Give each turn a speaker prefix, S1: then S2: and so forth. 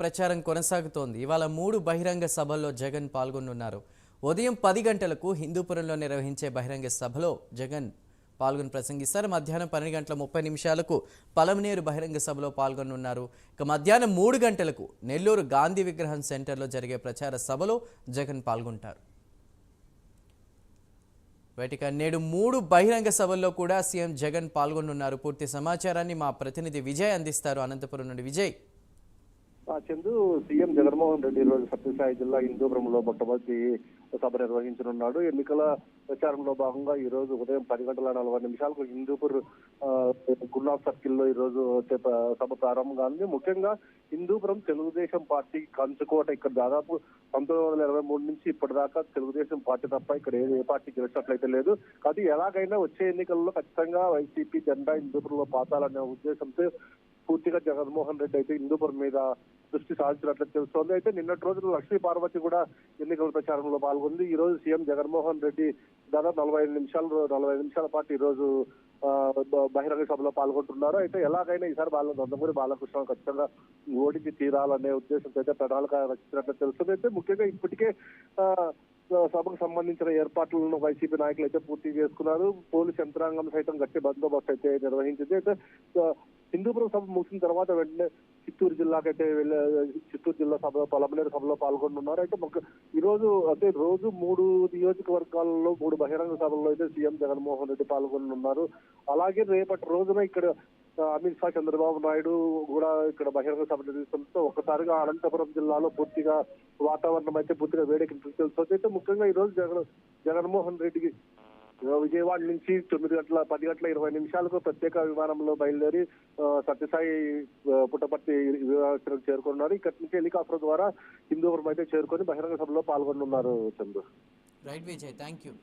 S1: ప్రచారం కొనసాగుతోంది. ఇవాళ మూడు బహిరంగ సభల్లో జగన్ పాల్గొనున్నారు. ఉదయం పది గంటలకు హిందూపురంలో నిర్వహించే బహిరంగ సభలో జగన్ పాల్గొని ప్రసంగిస్తారు. మధ్యాహ్నం పన్నెండు గంటల ముప్పై నిమిషాలకు పలమనేరు బహిరంగ సభలో పాల్గొనున్నారు ఇక మధ్యాహ్నం మూడు గంటలకు నెల్లూరు గాంధీ విగ్రహం సెంటర్లో జరిగే ప్రచార సభలో జగన్ పాల్గొంటారు. వేటిక నేడు మూడు బహిరంగ సభల్లో కూడా సీఎం జగన్ పాల్గొనున్నారు. పూర్తి సమాచారాన్ని మా ప్రతినిధి విజయ్ అందిస్తారు. అనంతపురం నుండి విజయ్.
S2: చందు సీఎం జగన్మోహన్ రెడ్డి ఈరోజు సత్యసాయి జిల్లా హిందూపురంలో మొట్టమొదటి సభ నిర్వహించనున్నాడు. ఎన్నికల ప్రచారంలో భాగంగా ఈ రోజు ఉదయం పది గంటల నలభై నిమిషాలకు హిందూపూర్ ఆ, గురునాథ్ సర్కిల్లో ఈ రోజు వచ్చే సభ ప్రారంభం కానుంది ముఖ్యంగా హిందూపురం తెలుగుదేశం పార్టీ కంచుకోట ఇక్కడ దాదాపు పంతొమ్మిది వందల ఇరవై మూడు నుంచి ఇప్పటిదాకా తెలుగుదేశం పార్టీ తప్ప ఇక్కడ ఏ ఏ పార్టీ గెలిచినట్లయితే లేదు. అది ఎలాగైనా వచ్చే ఎన్నికల్లో ఖచ్చితంగా వైసీపీ జెండా హిందూపురంలో పాతాలనే ఉద్దేశంతో పూర్తిగా జగన్మోహన్ రెడ్డి అయితే హిందూపురం మీద దృష్టి సాధించినట్లు తెలుస్తోంది. అయితే నిన్నటి రోజున లక్ష్మీ పార్వతి కూడా ఎన్నికల ప్రచారంలో పాల్గొంది. ఈ రోజు సీఎం జగన్మోహన్ రెడ్డి దాదాపు నలభై ఐదు నిమిషాలు నలభై ఐదు నిమిషాల పాటు ఈ రోజు ఆ, బహిరంగ సభలో పాల్గొంటున్నారు. అయితే ఎలాగైనా ఈసారి బాల నందమూరి బాలకృష్ణ ఖచ్చితంగా ఓడించి తీరాలనే ఉద్దేశంతో అయితే ప్రణాళిక రచించినట్లు తెలుస్తుంది. అయితే ముఖ్యంగా ఇప్పటికే ఆ, సభకు సంబంధించిన ఏర్పాట్లను వైసీపీ నాయకులు అయితే పూర్తి చేసుకున్నారు. పోలీస్ యంత్రాంగం సైతం గట్టి బందోబస్తు అయితే నిర్వహించింది. అయితే హిందూపురం సభ ముగిసిన తర్వాత వెంటనే చిత్తూరు జిల్లాకైతే వెళ్ళే చిత్తూరు జిల్లా సభలో పలమనేరు సభలో పాల్గొంటున్నారు అయితే మాకు ఈ రోజు అంటే రోజు మూడు నియోజకవర్గాల్లో మూడు బహిరంగ సభల్లో అయితే సీఎం జగన్మోహన్ రెడ్డి పాల్గొనున్నారు. అలాగే రేపటి రోజున ఇక్కడ అమిత్ షా చంద్రబాబు నాయుడు కూడా ఇక్కడ బహిరంగ సభ నిర్వహిస్తుండటంతో ఒక్కసారిగా అనంతపురం జిల్లాలో పూర్తిగా వాతావరణం అయితే పూర్తిగా వేడికి తెలుస్తుంది. అయితే ముఖ్యంగా ఈ రోజు జగన్ జగన్మోహన్ రెడ్డికి విజయవాడ నుంచి తొమ్మిది గంటల పది గంటల ఇరవై నిమిషాలకు ప్రత్యేక విమానంలో బయలుదేరి సత్యసాయి పుట్టపర్తి విమానాశ్రయం చేరుకున్నారు. ఇక్కడి నుంచి హెలికాప్టర్ ద్వారా హిందూపురం అయితే చేరుకొని బహిరంగ సభలో పాల్గొనున్నారు Chandru
S1: right Vijay thank you